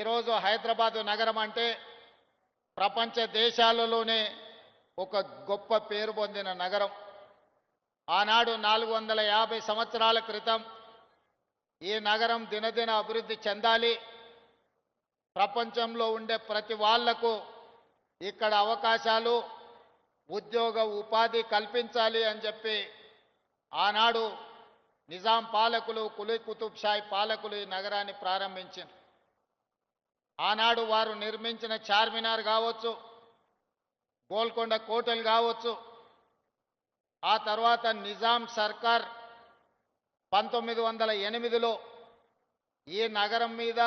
ఈరోజు హైదరాబాదు నగరం అంటే ప్రపంచ దేశాలలోనే ఒక గొప్ప పేరు పొందిన నగరం. ఆనాడు నాలుగు వందల యాభై సంవత్సరాల క్రితం ఈ నగరం దినదిన అభివృద్ధి చెందాలి. ప్రపంచంలో ఉండే ప్రతి వాళ్ళకు ఇక్కడ అవకాశాలు ఉద్యోగ ఉపాధి కల్పించాలి అని చెప్పి ఆనాడు నిజాం పాలకులు కులీ కుతుబ్ షాయి పాలకులు ఈ నగరాన్ని ప్రారంభించారు. ఆనాడు వారు నిర్మించిన చార్మినార్ కావచ్చు గోల్కొండ కోటలు కావచ్చు ఆ తర్వాత నిజాం సర్కార్ పంతొమ్మిది వందల ఎనిమిదిలో ఈ నగరం మీద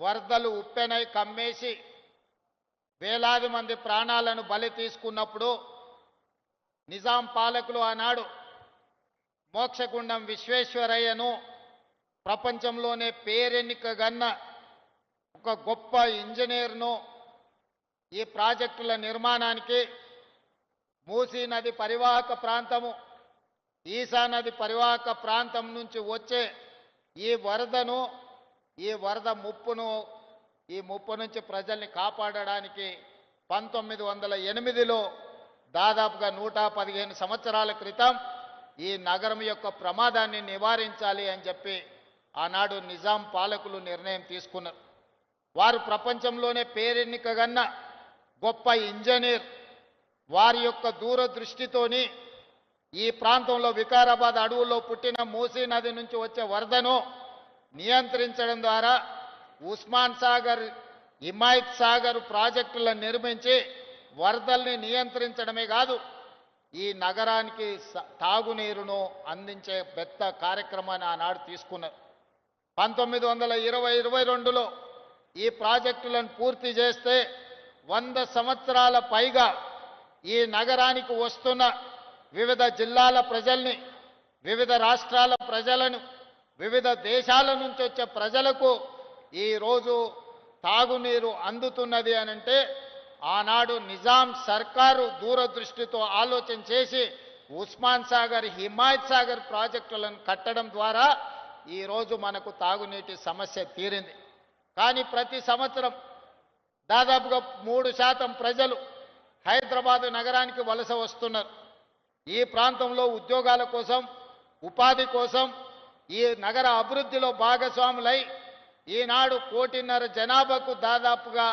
వరదలు ఉప్పెనై కమ్మేసి వేలాది మంది ప్రాణాలను బలి తీసుకున్నప్పుడు నిజాం పాలకులు ఆనాడు మోక్షగుండం విశ్వేశ్వరయ్యను ప్రపంచంలోనే పేరెన్నికగన్న ఒక గొప్ప ఇంజనీర్ను ఈ ప్రాజెక్టుల నిర్మాణానికి మూసీ నది పరివాహక ప్రాంతము ఈశా నది పరివాహక ప్రాంతం నుంచి వచ్చే ఈ వరదను ఈ వరద ముప్పును ఈ ముప్పు నుంచి ప్రజల్ని కాపాడడానికి పంతొమ్మిది వందల ఎనిమిదిలో దాదాపుగా నూట పదిహేను సంవత్సరాల క్రితం ఈ నగరం యొక్క ప్రమాదాన్ని నివారించాలి అని చెప్పి ఆనాడు నిజాం పాలకులు నిర్ణయం తీసుకున్నారు. వారు ప్రపంచంలోనే పేరెన్నికగన్న గొప్ప ఇంజనీర్. వారి యొక్క దూరదృష్టితోని ఈ ప్రాంతంలో వికారాబాద్ అడవుల్లో పుట్టిన మూసీ నది నుంచి వచ్చే వరదను నియంత్రించడం ద్వారా ఉస్మాన్ సాగర్ హిమాయత్ సాగర్ ప్రాజెక్టులను నిర్మించి వరదల్ని నియంత్రించడమే కాదు ఈ నగరానికి తాగునీరును అందించే పెద్ద కార్యక్రమాన్ని ఆనాడు తీసుకున్నారు. పంతొమ్మిది వందల ఇరవై ఇరవై రెండులో ఈ ప్రాజెక్టులను పూర్తి చేస్తే వంద సంవత్సరాల పైగా ఈ నగరానికి వస్తున్న వివిధ జిల్లాల ప్రజల్ని వివిధ రాష్ట్రాల ప్రజలను వివిధ దేశాల నుంచి వచ్చే ప్రజలకు ఈరోజు తాగునీరు అందుతున్నది అని అంటే ఆనాడు నిజాం సర్కారు దూరదృష్టితో ఆలోచన చేసి ఉస్మాన్ సాగర్ హిమాయత్ సాగర్ ప్రాజెక్టులను కట్టడం ద్వారా ఈరోజు మనకు తాగునీటి సమస్య తీరింది. కానీ ప్రతి సంవత్సరం దాదాపుగా మూడు శాతం ప్రజలు హైదరాబాదు నగరానికి వలస వస్తున్నారు. ఈ ప్రాంతంలో ఉద్యోగాల కోసం ఉపాధి కోసం ఈ నగర అభివృద్ధిలో భాగస్వాములై ఈనాడు కోటిన్నర జనాభాకు దాదాపుగా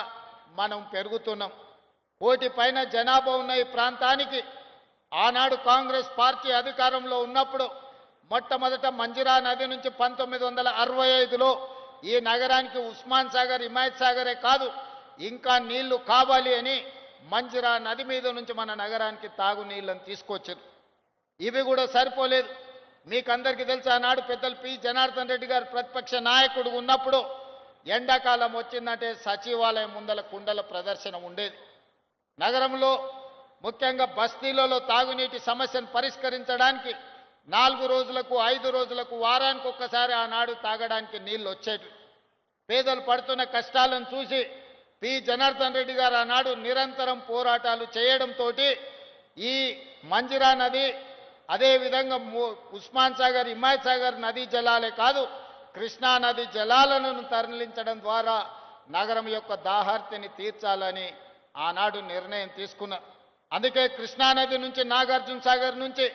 మనం పెరుగుతున్నాం. కోటి పైన జనాభా ఉన్న ఈ ప్రాంతానికి ఆనాడు కాంగ్రెస్ పార్టీ అధికారంలో ఉన్నప్పుడు మొట్టమొదట మంజిరా నది నుంచి పంతొమ్మిది వందల అరవై ఐదులో ఈ నగరానికి ఉస్మాన్ సాగర్ హిమాయత్ సాగరే కాదు ఇంకా నీళ్ళు కావాలి అని మంజిరా నది మీద నుంచి మన నగరానికి తాగునీళ్ళని తీసుకొచ్చారు. ఇవి కూడా సరిపోలేదు. మీకందరికీ తెలుసు ఆనాడు పెద్దలు పి. జనార్దన్ రెడ్డి గారు ప్రతిపక్ష నాయకుడు ఉన్నప్పుడు ఎండాకాలం వచ్చిందంటే సచివాలయం ముందల కుండల ప్రదర్శన ఉండేది. నగరంలో ముఖ్యంగా బస్తీలలో తాగునీటి సమస్యను పరిష్కరించడానికి నాలుగు రోజులకు ఐదు రోజులకు వారానికి ఒక్కసారి ఆనాడు తాగడానికి నీళ్ళు వచ్చేవి పేదలు పడుతున్న కష్టాలను చూసి పి. జనార్దన్ రెడ్డి గారు ఆనాడు నిరంతరం పోరాటాలు చేయడంతో ఈ మంజిరా నది అదేవిధంగా ము- ఉస్మాన్ సాగర్ హిమాయత్ సాగర్ నదీ జలాలే కాదు కృష్ణా నది జలాలను తరలించడం ద్వారా నగరం యొక్క దాహార్తిని తీర్చాలని ఆనాడు నిర్ణయం తీసుకున్నారు అందుకే కృష్ణానది నుంచి నాగార్జున సాగర్ నుంచి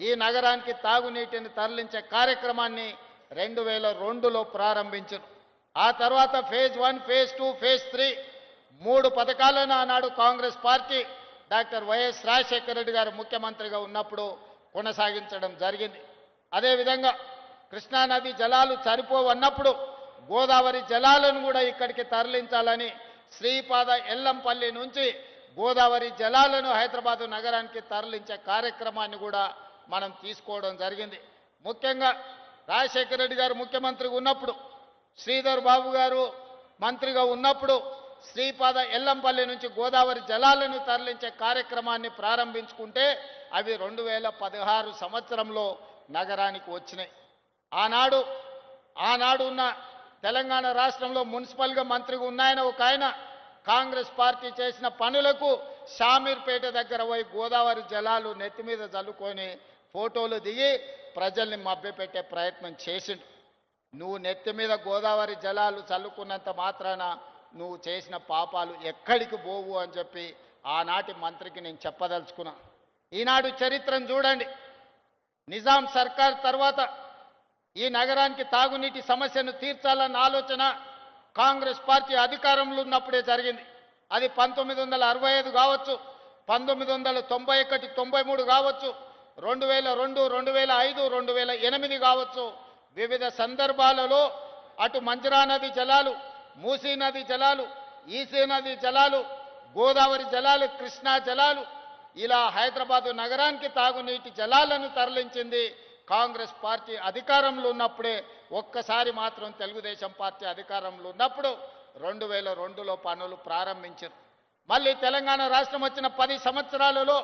ఈ నగరానికి తాగునీటిని తరలించే కార్యక్రమాన్ని రెండు వేల రెండులో ప్రారంభించారు ఆ తర్వాత phase one phase two phase three మూడు పథకాలను ఆనాడు కాంగ్రెస్ పార్టీ డాక్టర్ వైఎస్ రాజశేఖర రెడ్డి గారు ముఖ్యమంత్రిగా ఉన్నప్పుడు కొనసాగించడం జరిగింది. అదేవిధంగా కృష్ణానది జలాలు సరిపోవన్నప్పుడు గోదావరి జలాలను కూడా ఇక్కడికి తరలించాలని శ్రీపాద ఎల్లంపల్లి నుంచి గోదావరి జలాలను హైదరాబాదు నగరానికి తరలించే కార్యక్రమాన్ని కూడా మనం తీసుకోవడం జరిగింది. ముఖ్యంగా రాజశేఖర రెడ్డి గారు ముఖ్యమంత్రిగా ఉన్నప్పుడు శ్రీధర్ బాబు గారు మంత్రిగా ఉన్నప్పుడు శ్రీపాద ఎల్లంపల్లి నుంచి గోదావరి జలాలను తరలించే కార్యక్రమాన్ని ప్రారంభించుకుంటే అవి రెండు వేల పదహారు సంవత్సరంలో నగరానికి వచ్చినాయి. ఆనాడు ఆనాడు ఉన్న తెలంగాణ రాష్ట్రంలో మున్సిపల్గా మంత్రిగా ఉన్నాయన ఒక ఆయన కాంగ్రెస్ పార్టీ చేసిన పనులకు షామీర్పేట దగ్గర పోయి గోదావరి జలాలు నెత్తి మీద చల్లుకొని ఫోటోలు దిగి ప్రజల్ని మభ్యపెట్టే ప్రయత్నం చేసిండు. నువ్వు నెత్తి మీద గోదావరి జలాలు చల్లుకున్నంత మాత్రాన నువ్వు చేసిన పాపాలు ఎక్కడికి పోవు అని చెప్పి ఆనాటి మంత్రికి నేను చెప్పదలుచుకున్నా. ఈనాడు చరిత్రను చూడండి. నిజాం సర్కార్ తర్వాత ఈ నగరానికి తాగునీటి సమస్యను తీర్చాలన్న ఆలోచన కాంగ్రెస్ పార్టీ అధికారంలో ఉన్నప్పుడే జరిగింది. అది పంతొమ్మిది వందల అరవై ఐదు కావచ్చు పంతొమ్మిది వందల తొంభై ఒకటి తొంభై మూడు కావచ్చు రెండు వేల రెండు రెండు వేల ఐదు రెండు వేల ఎనిమిది కావచ్చు. వివిధ సందర్భాలలో అటు మంజరా నది జలాలు మూసీ నది జలాలు ఈసీ నది జలాలు గోదావరి జలాలు కృష్ణా జలాలు ఇలా హైదరాబాదు నగరానికి తాగునీటి జలాలను తరలించింది కాంగ్రెస్ పార్టీ అధికారంలో ఉన్నప్పుడే. ఒక్కసారి మాత్రం తెలుగుదేశం పార్టీ అధికారంలో ఉన్నప్పుడు రెండు వేల రెండులో పనులు ప్రారంభించారు మళ్ళీ తెలంగాణ రాష్ట్రం వచ్చిన పది సంవత్సరాలలో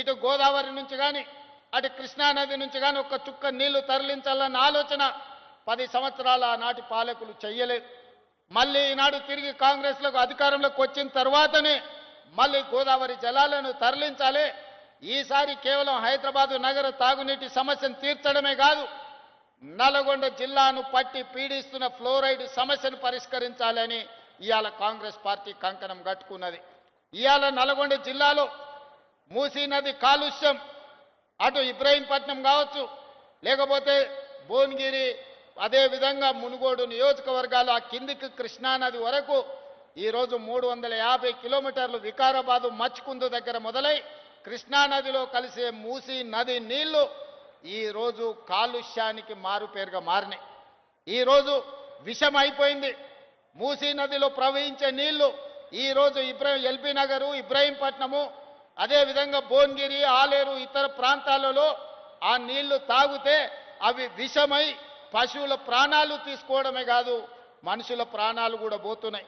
ఇటు గోదావరి నుంచి కానీ అటు కృష్ణా నది నుంచి కానీ ఒక్క చుక్క నీళ్ళు తరలించాలన్న ఆలోచన పది సంవత్సరాల ఆనాటి పాలకులు చెయ్యలేదు. మళ్ళీ ఈనాడు తిరిగి కాంగ్రెస్లకు అధికారంలోకి వచ్చిన తర్వాతనే మళ్ళీ గోదావరి జలాలను తరలించాలి. ఈసారి కేవలం హైదరాబాదు నగర తాగునీటి సమస్యను తీర్చడమే కాదు నల్గొండ జిల్లాను పట్టి పీడిస్తున్న ఫ్లోరైడ్ సమస్యను పరిష్కరించాలని ఇవాళ కాంగ్రెస్ పార్టీ కంకణం కట్టుకున్నది. ఇవాళ నల్గొండ జిల్లాలో మూసీ నది కాలుష్యం అటు ఇబ్రహీంపట్నం కావచ్చు లేకపోతే భువనగిరి అదే విధంగా మునుగోడు నియోజకవర్గాలు ఆ కిందికి కృష్ణానది వరకు ఈరోజు మూడు వందల యాభై కిలోమీటర్లు వికారాబాదు మచ్కుందు దగ్గర మొదలై కృష్ణానదిలో కలిసే మూసీ నది నీళ్ళు ఈరోజు కాలుష్యానికి మారుపేరుగా మారినాయి. ఈరోజు విషం అయిపోయింది. మూసీ నదిలో ప్రవహించే నీళ్ళు ఈరోజు ఇబ్రహీం ఎల్బీ నగరు ఇబ్రహీంపట్నము అదేవిధంగా భువనగిరి ఆలేరు ఇతర ప్రాంతాలలో ఆ నీళ్ళు తాగితే అవి విషమై పశువుల ప్రాణాలు తీసుకోవడమే కాదు మనుషుల ప్రాణాలు కూడా పోతున్నాయి.